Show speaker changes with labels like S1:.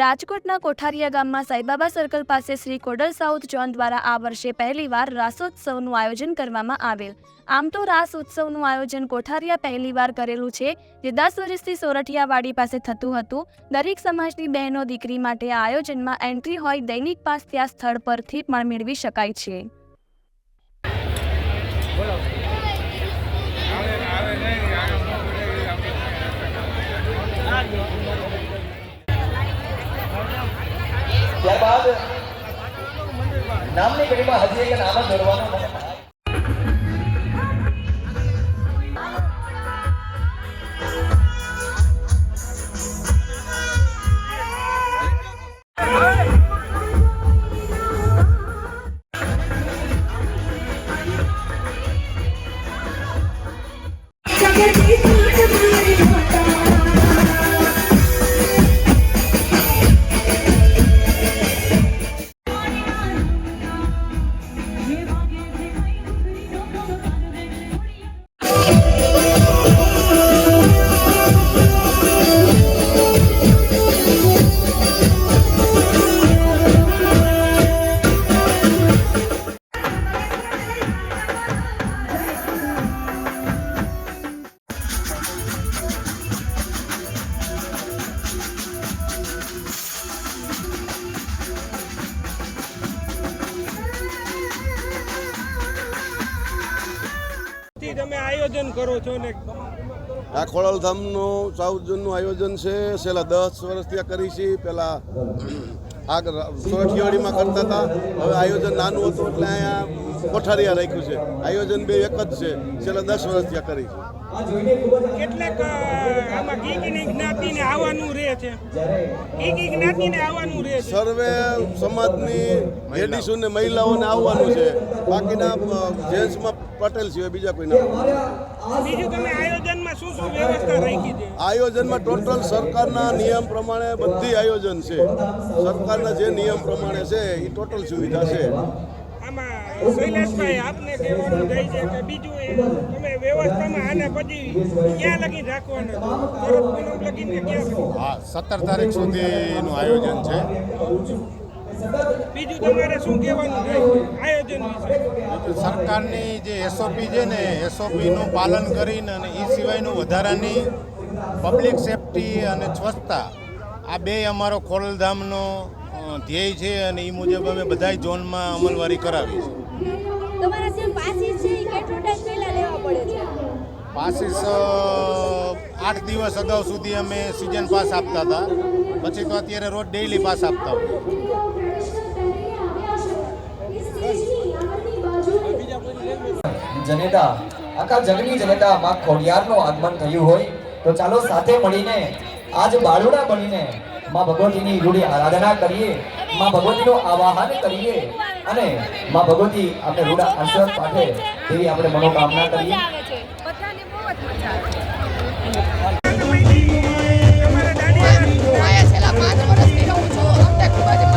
S1: રાજકોટના કોઠારિયા ગામમાં સાઈબાબા સર્કલ પાસે શ્રી કોડલ સાઉથ જોન દ્વારા આ વર્ષે પહેલીવાર રાસોત્સવનું આયોજન કરવામાં આવેલ. આમ તો રાસ ઉત્સવનું આયોજન કોઠારિયા પહેલીવાર કરેલું છે, જે દસ વર્ષથી સોરઠિયાવાડી પાસે થતું હતું. દરેક સમાજની બહેનો દીકરી માટે આ આયોજનમાં એન્ટ્રી હોય, દૈનિક પાસ ત્યાં સ્થળ પરથી પણ મેળવી શકાય છે.
S2: નામની ઘડીમાં હજી એક નામ જ દોરવાનું મને
S3: તમે આયોજન કરો છો ને?
S4: આ ખોડલધામનું સાઉથ ઝોનનું આયોજન છે. છેલ્લા દસ વર્ષથી આ કરી છે. પહેલાં આ સોરઠિયાવાડીમાં કરતા હતા. હવે આયોજન નાનું હતું એટલે અહીંયા કોઠારીયા રાખ્યું છે. આયોજન બે એક જ છે. છેલ્લા દસ વર્ષથી આ કરી છે.
S3: કેટલાક આમાં ગીગની જ્ઞાતિને આવવાનું રહે છે. ગીગી જ્ઞાતિને આવવાનું રહે છે.
S4: સર્વે સમાજની લેડીઝોને મહિલાઓને આવવાનું છે. બાકીના જેન્ટ્સમાં પટેલ સિવાય બીજા કોઈ ના
S3: બીજું તમે આયોજનમાં શું શું વ્યવસ્થા રાખી છે?
S4: આયોજનમાં ટોટલ સરકારના નિયમ પ્રમાણે બધી આયોજન છે. સરકારના જે નિયમ પ્રમાણે છે એ ટોટલ સુવિધા છે.
S3: આમાં શૈલેષભાઈ આપને કહેવાનું થાય છે કે બીજું તમે વ્યવસ્થામાં આને પછી ક્યાં લગી રાખવાના?
S5: હા સત્તર તારીખ સુધીનું આયોજન છે.
S3: બીજું તમારે શું કહેવાનું આયોજન વિશે.
S5: સરકારની જે એસઓપી છે ને એસઓપીનું પાલન કરીને અને એ સિવાયનું વધારાની પબ્લિક સેફટી અને સ્વચ્છતા આ બે અમારો ખોડલધામનો ધ્યેય છે અને એ મુજબ અમે બધા ઝોનમાં અમલવારી કરાવી છે.
S6: પાસીસ છે એ કેટલો ટાઈમ પહેલા લેવા પડે છે?
S5: પાસીસ અ, આઠ દિવસ અગાઉ સુધી અમે સિઝન પાસ આપતા હતા. પછી તો અત્યારે રોજ ડેઇલી પાસ આપતા હોય.
S2: જનેતા, આખા જગની જનેતા માં ખોડિયારનું આગમન થયું હોય, તો ચાલો સાથે મળીને, આજ બાળુડા બનીને માં ભગવતીની રૂડી આરાધના કરીએ, માં ભગવતીનું આવાહન કરીએ અને માં ભગવતી આપણે રૂડા આશીર્વાદ પાઠે તેવી આપણે મનોકામના કરીએ.
S3: તમારા દાદી
S7: પાંચ વર્ષથી રહું છું. અમને ખૂબ જ